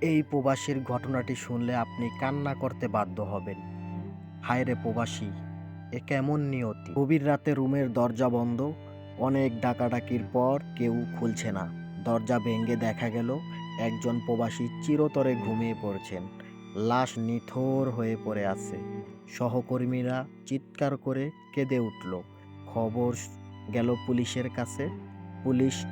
এই প্রবাসীর ঘটনাটি শুনলে আপনি কান্না করতে বাধ্য হবেন। হায় রে প্রবাসী, এ কেমন নিয়তি? গভীর রাতে রুমের দরজা বন্ধ, অনেক ডাকাডাকির পর কেউ খুলছে না। দরজা ভেঙে দেখা গেল, একজন প্রবাসী চিরতরে ঘুমিয়ে পড়ছেন। লাশ নিথর হয়ে পড়ে আছে। সহকর্মীরা চিৎকার করে কেঁদে উঠল। খবর গেল পুলিশের কাছে। পুলিশ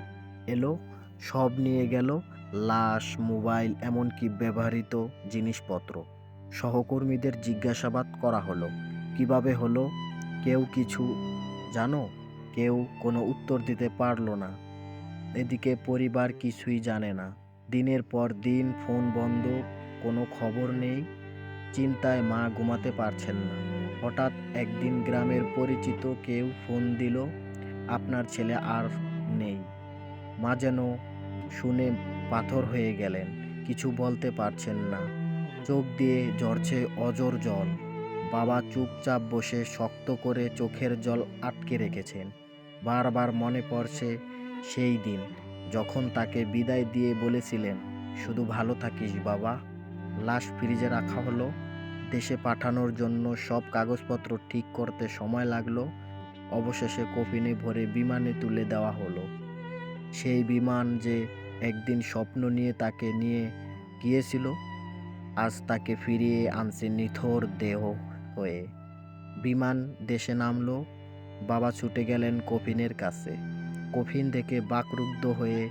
এলো সব নিয়ে গেল লাশ, মোবাইল, এমনকি ব্যবহৃত জিনিসপত্র। সহকর্মীদের জিজ্ঞাসাবাদ করা হলো, কীভাবে হলো? কেউ কিছু জানো? কেউ কোনো উত্তর দিতে পারল না। এদিকে পরিবার কিছুই জানে না। দিনের পর দিন ফোন বন্ধ, কোনো খবর নেই। চিন্তায় মা ঘুমাতে পারছেন না। হঠাৎ একদিন গ্রামের পরিচিত কেউ ফোন দিল, আপনার ছেলে আর নেই। মা যেন শুনে পাথর হয়ে গেলেন, কিছু বলতে পারছেন না। চোখ দিয়ে ঝরছে অজর জল। বাবা চুপচাপ বসে শক্ত করে চোখের জল আটকে রেখেছেন। বারবার মনে পড়ছে সেই দিন, যখন তাকে বিদায় দিয়ে বলেছিলেন, শুধু ভালো থাকিস বাবা। লাশ ফ্রিজে রাখা হলো। দেশে পাঠানোর জন্য সব কাগজপত্র ঠিক করতে সময় লাগল। অবশেষে কফিনে ভরে বিমানে তুলে দেওয়া হলো। সেই বিমান যে একদিন স্বপ্ন নিয়ে তাকে নিয়ে গিয়েছিল, আজ তাকে ফিরিয়ে আনছে নিথর দেহ হয়ে। বিমান দেশে নামলো, বাবা ছুটে গেলেন কফিনের কাছে। কফিন দেখে বাকরুদ্ধ হয়ে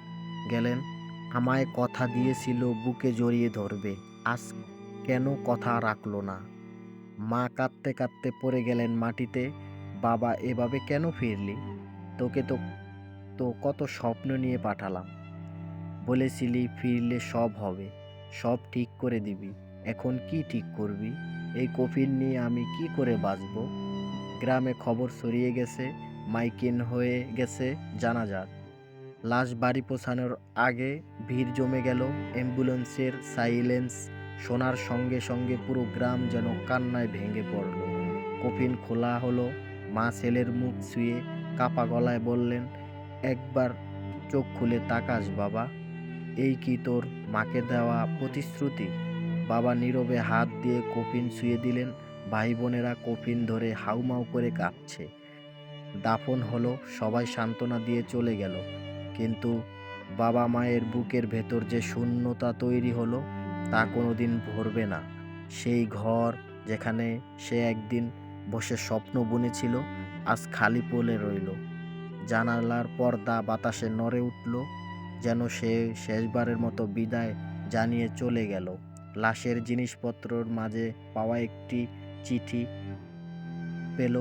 গেলেন, আমায় কথা দিয়েছিল বুকে জড়িয়ে ধরবে, আজ কেন কথা রাখল না? মা কাঁদতে কাঁদতে পড়ে গেলেন মাটিতে, বাবা এভাবে কেন ফিরলি? তোকে তো তো কত স্বপ্ন নিয়ে পাঠালাম। বলেছিলি ফিরলে সব হবে, সব ঠিক করে দিবি। এখন কি ঠিক করবি? এই কফিন নিয়ে আমি কি করে বাঁচব? গ্রামে খবর ছড়িয়ে গেছে, মাইকিন হয়ে গেছে, জানা যাক। লাশ বাড়ি পৌঁছানোর আগে ভিড় জমে গেল অ্যাম্বুলেন্সের সাইলেন্স, শোনার সঙ্গে সঙ্গে পুরো গ্রাম যেন কান্নায় ভেঙে পড়ল। কফিন খোলা হলো, মা ছেলের মুখ ছুঁয়ে কাপা গলায় বললেন একবার চোখ খুলে তাকাস, বাবা। এই কি তোর মাকে দেওয়া প্রতিশ্রুতি? বাবা নীরবে হাত দিয়ে কফিন শুয়ে দিলেন। ভাই বোনেরা কফিন ধরে হাউমাউ করে কাঁদছে দাফন হলো, সবাই সান্ত্বনা দিয়ে চলে গেল। কিন্তু বাবা মায়ের বুকের ভেতর যে শূন্যতা তৈরি হলো, তা কোনোদিন ভরবে না। সেই ঘর যেখানে সে একদিন বসে স্বপ্ন বুনেছিল, আজ খালি পড়ে রইল। জানালার পর্দা বাতাসে নড়ে উঠল, যেন সে শেষবারের মতো বিদায় জানিয়ে চলে গেল। লাশের জিনিসপত্রর মাঝে পাওয়া একটি চিঠি পেল,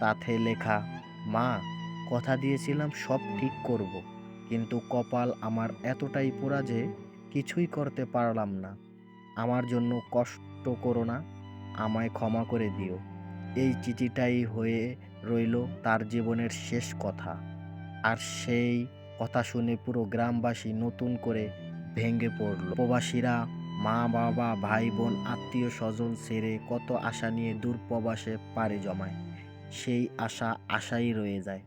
তাতে লেখা, মা, কথা দিয়েছিলাম সব ঠিক করব, কিন্তু কপাল আমার এতটাই পোড়া যে কিছুই করতে পারলাম না। আমার জন্য কষ্ট করো না, আমায় ক্ষমা করে দিও। এই চিঠিটাই হয়ে রইল তার জীবনের শেষ কথা। আর সেই কথা শুনে পুরো গ্রামবাসী নতুন করে ভেঙে পড়ল। প্রবাসীরা, মা, বাবা, ভাই, বোন, আত্মীয়, স্বজন ছেড়ে কত আশা নিয়ে দূর প্রবাসে পাড়ি জমায়, সেই আশা আশাই রয়ে যায়।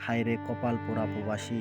হায়রে কপাল পোড়া প্রবাসী।